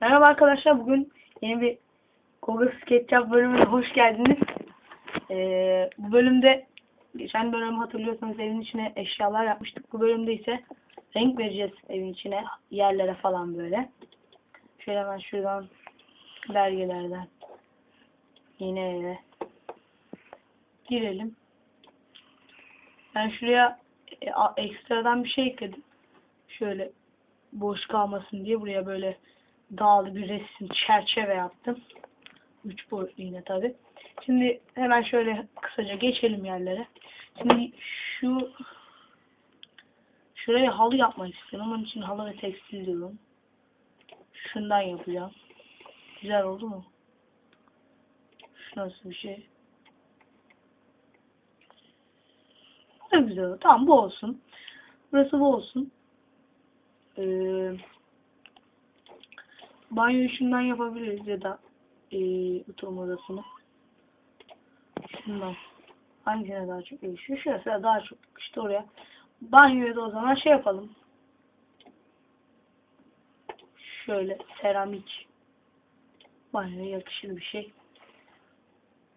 Merhaba arkadaşlar. Bugün yeni bir Google SketchUp bölümüne hoş geldiniz. Ee, bu bölümde geçen bölüm hatırlıyorsanız evin içine eşyalar yapmıştık. Bu bölümde ise renk vereceğiz evin içine yerlere falan böyle. Şöyle hemen şuradan dergilerden yeni eve girelim. Ben şuraya e, ekstradan bir şey ekledim. Şöyle boş kalmasın diye buraya böyle dağlı resim çerçeve yaptım. Üç boyutlu yine tabi. Şimdi hemen şöyle kısaca geçelim yerlere. Şimdi şu şuraya halı yapmak istiyorum. Onun için halı ve tekstil diyorum. Şundan yapacağım. Güzel oldu mu? Şu nasıl bir şey? Bu da güzel oldu. Tamam bu olsun. Burası bu olsun. Ee, banyoyu şundan yapabiliriz ya da ee, oturma odasını. Şundan. Hangisine daha çok yakışıyor? Şurası da daha çok işte oraya. Banyoya da o zaman şey yapalım. Şöyle seramik. Banyoya yakışır bir şey.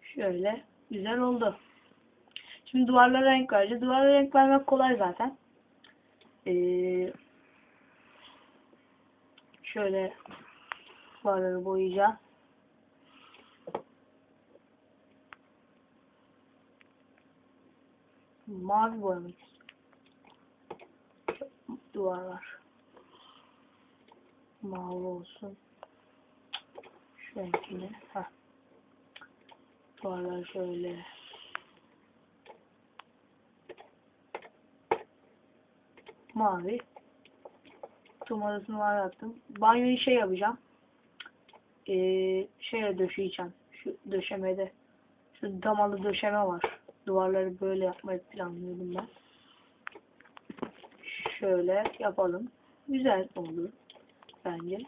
Şöyle. Güzel oldu. Şimdi duvarlara renk vereceğiz. Duvarlara renk vermek kolay zaten. Ee, şöyle duvarları boyayacağız. Mavi boyamak. Duvarlar. Mavi olsun. Şu renkini. Heh. Duvarlar şöyle. Mavi. Tumarasını var yaptım. Banyoyu şey yapacağım. Ee, şeye döşeyeceğim. Şu döşemede. Şu damalı döşeme var. Duvarları böyle yapmayı planlıyordum ben. Şöyle yapalım. Güzel oldu. Bence.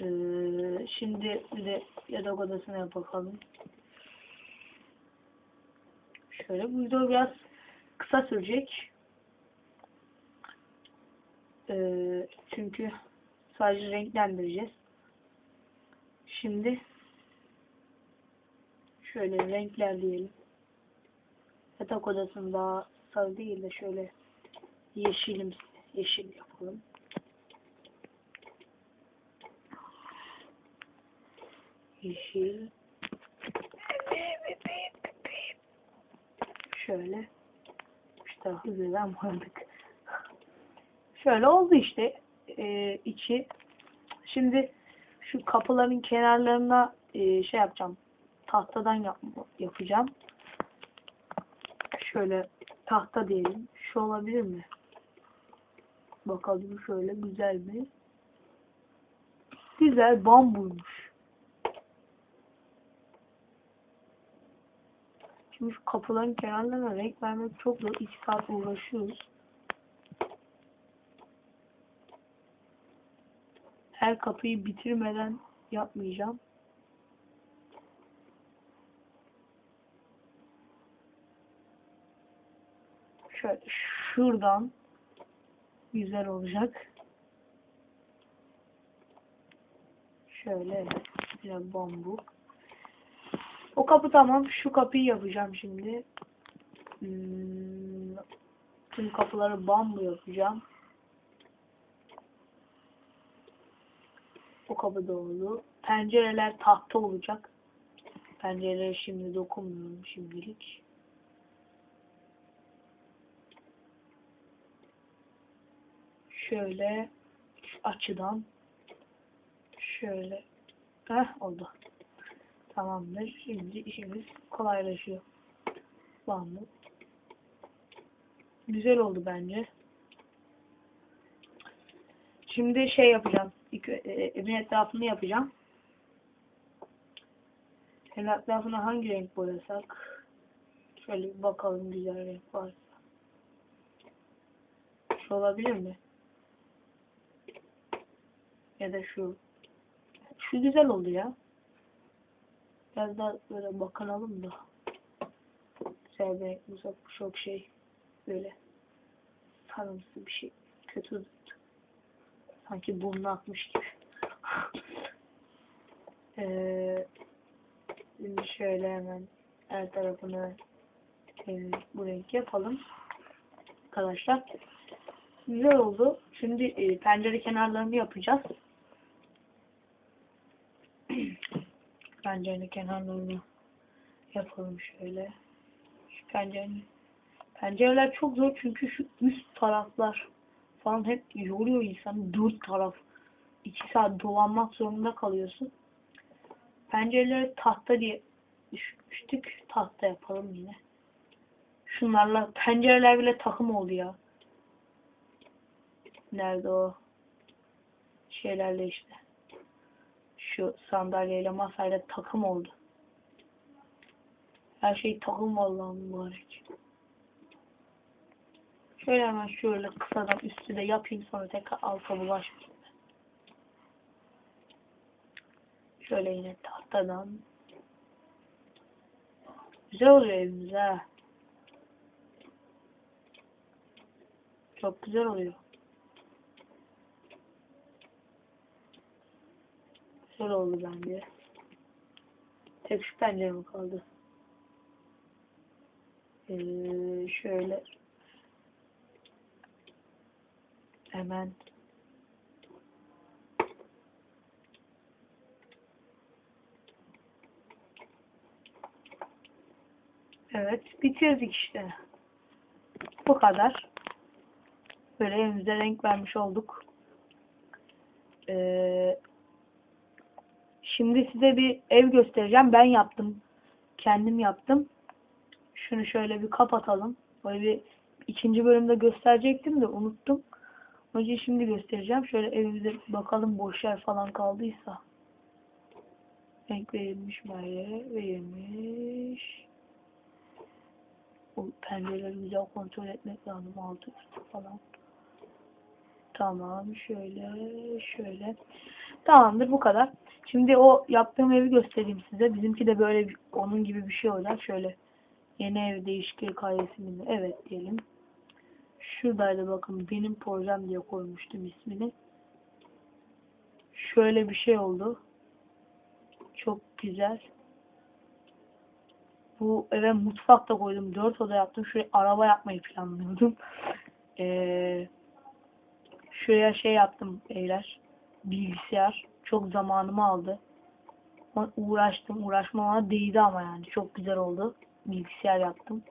Ee, şimdi bir de yatak odasına bakalım. Şöyle bu video biraz kısa sürecek. Ee, çünkü sadece renklendireceğiz. Şimdi şöyle renkler diyelim. Yatak odasını daha sarı değil de şöyle yeşilim yeşil yapalım. Yeşil. Şöyle. Tarafı güzel boyadık. Şöyle oldu işte ee, içi. Şimdi şu kapıların kenarlarına ee, şey yapacağım. Tahtadan yap yapacağım. Şöyle tahta diyelim. Şu olabilir mi? Bakalım şöyle güzel mi? Güzel bambuymuş. Şimdi şu kapıların kenarlarına renk vermek çok zor. İki saat uğraşıyoruz. Her kapıyı bitirmeden yapmayacağım. Şöyle şuradan güzel olacak. Şöyle bir bambu. O kapı tamam. Şu kapıyı yapacağım şimdi. Hmm, tüm kapıları bambu yapacağım. O kapı da oldu. Pencereler tahta olacak. Pencerelere şimdi dokunmuyorum şimdilik. Şöyle açıdan şöyle Heh, oldu. Tamamdır. Şimdi işimiz kolaylaşıyor. Bambu. Güzel oldu bence. Şimdi şey yapacağım. E, evin etrafını yapacağım. Evin etrafına hangi renk boyasak? Şöyle bir bakalım güzel renk varsa. Şu olabilir mi? Ya da şu. Şu güzel oldu ya. Biraz daha böyle bakınalım da. Güzel bir bulsak çok şey böyle sarımsı bir şey. Kötü Sanki burnu akmış gibi. Ee, şimdi şöyle hemen her tarafını bu renk yapalım. Arkadaşlar. Güzel oldu. Şimdi e, pencere kenarlarını yapacağız. Pencerenin kenarlarını yapalım şöyle. Şu pencerenin Pencereler çok zor çünkü şu üst taraflar falan hep yoruyor insanı. Dört taraf. iki saat dolanmak zorunda kalıyorsun. Pencereleri tahta diye düşünmüştük. Tahta yapalım yine. Şunlarla pencereler bile takım oldu ya. Nerede o? Şeylerle işte. Şu sandalyeyle masayla takım oldu. Her şey takım vallahi mübarek. Şöyle hemen şöyle kısadan üstü de yapayım sonra tekrar alta bulaşmayayım. Şöyle yine tahtadan. Güzel oluyor evimiz ha. Çok güzel oluyor. Güzel oldu bence. Tek şu pencere mi kaldı? Ee, şöyle hemen Evet, bitirdik işte. Bu kadar. Böyle evimize renk vermiş olduk. Ee, şimdi size bir ev göstereceğim. Ben yaptım. Kendim yaptım. Şunu şöyle bir kapatalım. Böyle bir ikinci bölümde gösterecektim de unuttum. Yüzden şimdi göstereceğim. Şöyle evimize bakalım boş yer falan kaldıysa. Renk verilmiş mi? Hayır, verilmiş. Bu pencereleri güzel kontrol etmek lazım. Altı falan. Tamam. Şöyle. Şöyle. Tamamdır. Bu kadar. Şimdi o yaptığım evi göstereyim size. Bizimki de böyle bir, onun gibi bir şey olacak. Şöyle. Yeni ev değişikliği kaydesini. Evet diyelim. Şuradaydı bakın. Benim projem diye koymuştum ismini. Şöyle bir şey oldu. Çok güzel. Bu eve mutfak da koydum. Dört oda yaptım. Şuraya araba yapmayı planlıyordum. Ee, şuraya şey yaptım beyler. Bilgisayar. Çok zamanımı aldı. Uğraştım. Uğraşmama değdi ama yani. Çok güzel oldu. Bilgisayar yaptım.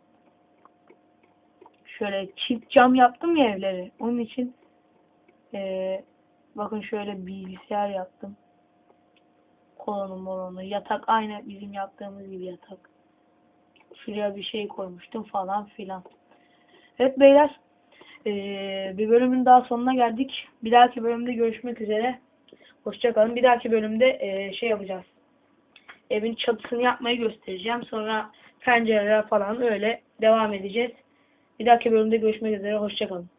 Şöyle çift cam yaptım ya evleri. Onun için ee, bakın şöyle bilgisayar yaptım. Kolonu molonu. Yatak aynı bizim yaptığımız gibi yatak. Şuraya bir şey koymuştum falan filan. Evet beyler. Ee, bir bölümün daha sonuna geldik. Bir dahaki bölümde görüşmek üzere. Hoşçakalın. Bir dahaki bölümde ee, şey yapacağız. Evin çatısını yapmayı göstereceğim. Sonra pencereler falan öyle devam edeceğiz. Bir dahaki bölümde görüşmek üzere. Hoşçakalın.